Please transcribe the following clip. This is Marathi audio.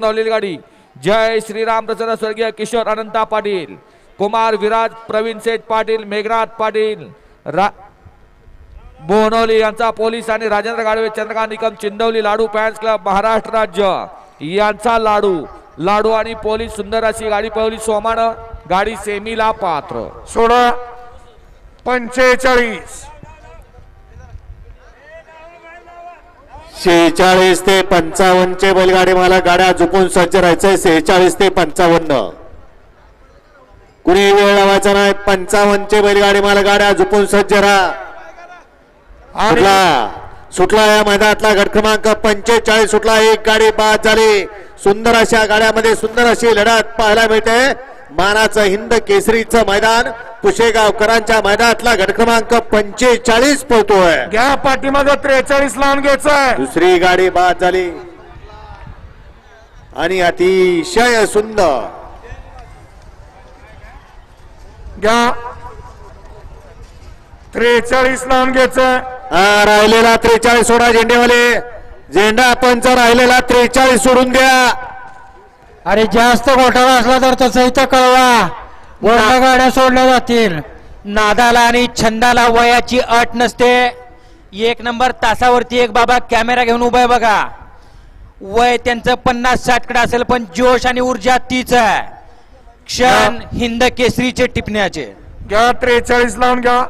धावलेली गाडी. जय श्रीराम प्रसन्न स्वर्गीय किशोर अनंता पाटील. कुमार विराज प्रवीण सेठ पाटील मेघनाथ पाटील रा बोनवली यांचा पोलीस आणि राजेंद्र गाडवे चंद्रकांत निकम चिंदवली लाडू फॅन्स क्लब महाराष्ट्र राज्य. यांचा लाडू. लाडू आणि पोलीस सुंदर अशी गाडी पळवली. सोमानं गाडी सेमीला पात्र. सोळा पंचेचाळीस. शेहेचाळीस ते पंचावन्न चे बैलगाडी मला गाड्या झुपून सज्ज राहायचंय. सेहेचाळीस ते पंचावन्न. कुणी वेळ लावायचा नाही. पंचावन्न चे बैलगाडी मला गाड्या झुपून सज्ज राहा. सुटला या मैदानातला गट क्रमांक पंचेचाळीस. सुटला. एक गाडी बाद झाली. सुंदर अशा गाड्यामध्ये सुंदर अशी लढत पाहायला मिळते. मानाचं हिंद केसरीचं मैदान पुशेगावकरांच्या मैदानातला गट क्रमांक पंचेचाळीस पोहतोय. घ्या पाठीमाग त्रेचाळीस लावून घ्यायचंय. दुसरी गाडी बाद झाली. आणि अतिशय सुंदर. घ्या. त्रेचाळीस लावून घ्यायचंय. हा राहिलेला त्रेचाळीस सोडा झेंडेवाले. झेंडा पंच राहिलेला त्रेचाळीस सोडून द्या. अरे जास्त घोटाळा असला तर तसं इथं कळवा. मोठ्या गाड्या सोडल्या जातील. नादाला आणि छंदाला वयाची अट नसते. एक नंबर तासावरती एक बाबा कॅमेरा घेऊन उभा आहे बघा. वय त्यांचं पन्नास साठकडे असेल पण जोश आणि ऊर्जा तीच आहे. क्षण हिंद केसरीचे टिपण्याचे. घ्या त्रेचाळीस लावून घ्या.